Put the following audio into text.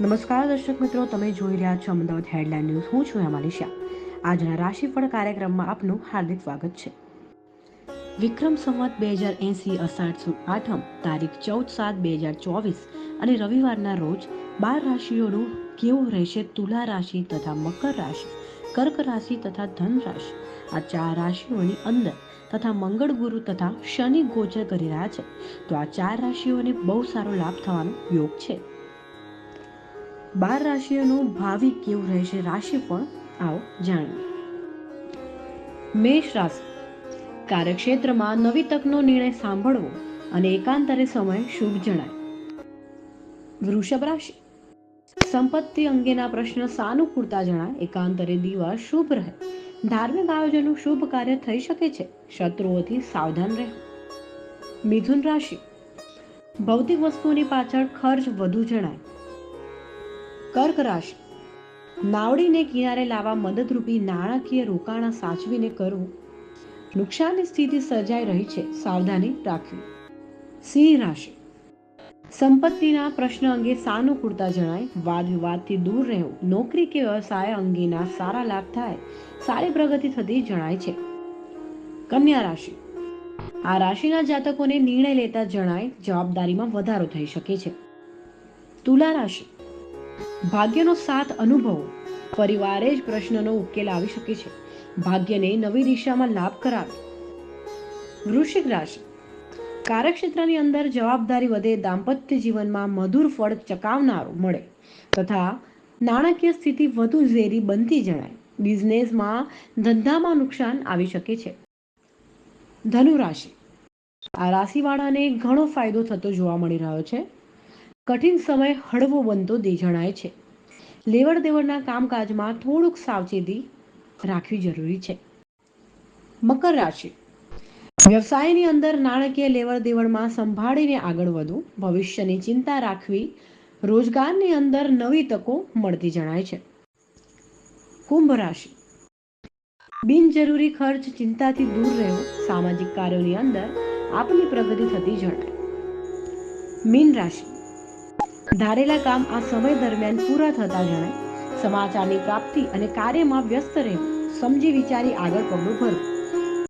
નમસ્કાર દર્શક મિત્રો, તમે જોઈ રહ્યા છો અમદાવાદ હેડલાઇન ન્યૂઝ હું છું હેમાલી શાહ આજના રાશિફળ કાર્યક્રમમાં આપનું હાર્દિક સ્વાગત છે. વિક્રમ સંવત બે હજાર એંસી અષાઢ આઠમ તારીખ ચૌદ સાત બે હજાર ચોવીસ અને રવિવારના રોજ બાર રાશિઓનું કેવું રહેશે? તુલા રાશિ તથા મકર રાશિ, કર્ક રાશિ તથા ધન રાશિ. આ ચાર રાશિઓની અંદર તથા મંગળ ગુરુ તથા શનિ ગોચર કરી રહ્યા છે. તો આ ચાર રાશિઓને બહુ સારો લાભ થવાનો યોગ છે. બાર રાશિઓનું ભાવિ કેવું રહેશે રાશિફળ આવો જાણીએ. મેષ રાશિ. કાર્યક્ષેત્રમાં નવી તકનો નિર્ણય સાંભળવો અને એકાંતરે સમય શુભ જણાય. વૃષભ રાશિ. સંપત્તિ અંગેના પ્રશ્ન સાનુકૂળતા જણાય, એકાંતરે દિવસ શુભ રહે. ધાર્મિક આયોજનનું શુભ કાર્ય થઈ શકે છે, શત્રુઓથી સાવધાન રહે. મિથુન રાશિ. ભૌતિક વસ્તુઓની પાછળ ખર્ચ વધુ જણાય. કર્ક નાવડીને કિનારે લાવવા મદદરૂપી નાણાકીય રોકાણા સાચવીને કરવું. નુકસાનની સ્થિતિ સર્જાઈ રહી છે, સાવધાની રાખવી. સિંહ રાશિ. સંપત્તિના પ્રશ્ન અંગે સાનુકૂળતા જણાય, વાદ વિવાદથી દૂર રહેવું, નોકરી કે વ્યવસાય અંગેના સારા લાભ થાય, સારી પ્રગતિ થતી જણાય છે. કન્યા રાશિ. આ રાશિના જાતકોને નિર્ણય લેતા જણાય, જવાબદારીમાં વધારો થઈ શકે છે. તુલા રાશિ. ભાગ્યનો સાથ અનુભવો. પરિવારે જ પ્રશ્નનો ઉકેલ આવી શકે છે. ભાગ્યને નવી દિશામાં લાભ કરાવે. વૃશ્ચિક રાશિ. કાર્યક્ષેત્રની અંદર જવાબદારી વધે, દાંપત્ય જીવનમાં મધુર ફળ ચકાવનારો મળે તથા નાણાકીય સ્થિતિ વધુ ઝેરી બનતી જણાય. બિઝનેસમાં ધંધામાં નુકસાન આવી શકે છે. ધનુ રાશિ આ રાશિવાળાને ઘણો ફાયદો થતો જોવા મળી રહ્યો છે. કઠિન સમય હળવો બનતો દે જણાય છે. લેવડ દેવડના કામકાજમાં થોડુંક સાવચેતી રાખવી જરૂરી છે. મકર રાશિ. વ્યવસાયની અંદર નાણાકીય લેવડ દેવડમાં સંભાળીને આગળ વધવું ભવિષ્યની ચિંતા રાખવી રોજગારની અંદર નવી તકો મળતી જણાય છે. કુંભ રાશિ. બિનજરૂરી ખર્ચ ચિંતાથી દૂર રહેવું. સામાજિક કાર્યોની અંદર આપની પ્રગતિ થતી જણાય. મીન રાશિ. ધારેલા કામ આ સમય દરમિયાન પૂરા થતા જણાય. સમાચારની પ્રાપ્તિ અને કાર્યમાં વ્યસ્ત રહેવું સમજી વિચારી આગળ પગલું ભરવું